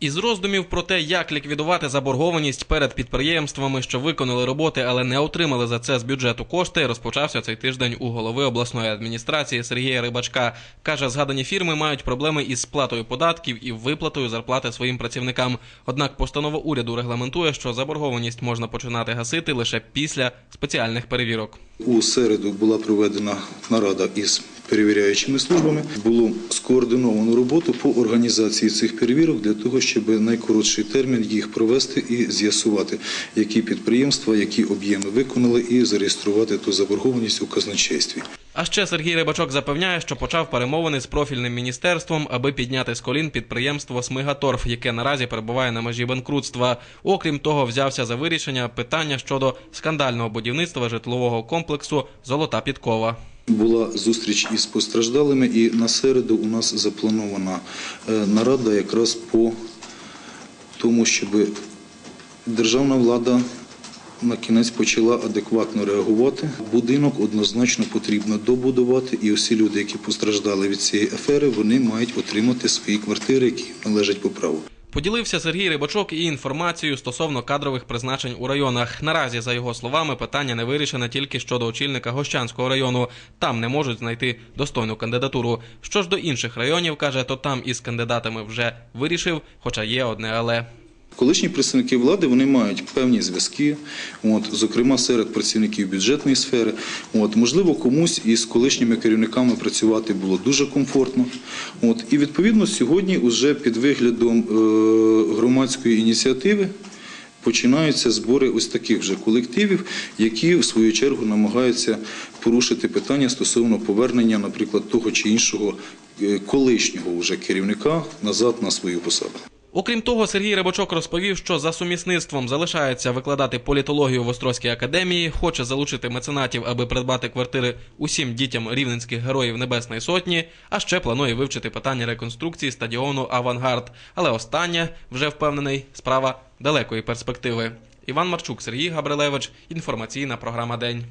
Із роздумів про те, як ліквідувати заборгованість перед підприємствами, що виконали роботи, але не отримали за це з бюджету кошти, розпочався цей тиждень у голови обласної адміністрації Сергія Рибачка. Каже, згадані фірми мають проблеми із сплатою податків і виплатою зарплати своїм працівникам. Однак постанова уряду регламентує, що заборгованість можна починати гасити лише після спеціальних перевірок. У середу була проведена нарада із перевіряючими службами. Було скоординовано роботу по організації цих перевірок для того, щоб найкоротший термін їх провести і з'ясувати, які підприємства, які об'єми виконали, і зареєструвати ту заборгованість у казначействі. А ще Сергій Рибачок запевняє, що почав перемовини з профільним міністерством, аби підняти з колін підприємство Смигаторф, яке наразі перебуває на межі банкрутства. Окрім того, взявся за вирішення питання щодо скандального будівництва житлового комплексу Золота підкова. Була зустріч із постраждалими, і на середу у нас запланована е, нарада якраз по тому, щоб державна влада на кінець почала адекватно реагувати. Будинок однозначно потрібно добудувати, і усі люди, які постраждали від цієї афери, вони мають отримати свої квартири, які належать по праву. Поділився Сергій Рибачок і інформацією стосовно кадрових призначень у районах. Наразі, за його словами, питання не вирішене тільки щодо очільника Гощанського району. Там не можуть знайти достойну кандидатуру. Що ж до інших районів, каже, то там із кандидатами вже вирішив, хоча є одне але. Колишні представники влади вони мають певні зв'язки, от, зокрема серед працівників бюджетної сфери. От, можливо, комусь із колишніми керівниками працювати було дуже комфортно. От, і відповідно сьогодні, уже під виглядом е, громадської ініціативи, починаються збори ось таких вже колективів, які в свою чергу намагаються порушити питання стосовно повернення, наприклад, того чи іншого е, колишнього вже керівника назад на свою посаду. Окрім того, Сергій Рибачок розповів, що за сумісництвом залишається викладати політологію в Острозькій академії, хоче залучити меценатів, аби придбати квартири усім дітям рівненських героїв Небесної Сотні, а ще планує вивчити питання реконструкції стадіону Авангард. Але останнє вже впевнений справа далекої перспективи. Іван Марчук, Сергій Габрилевич. Інформаційна програма День.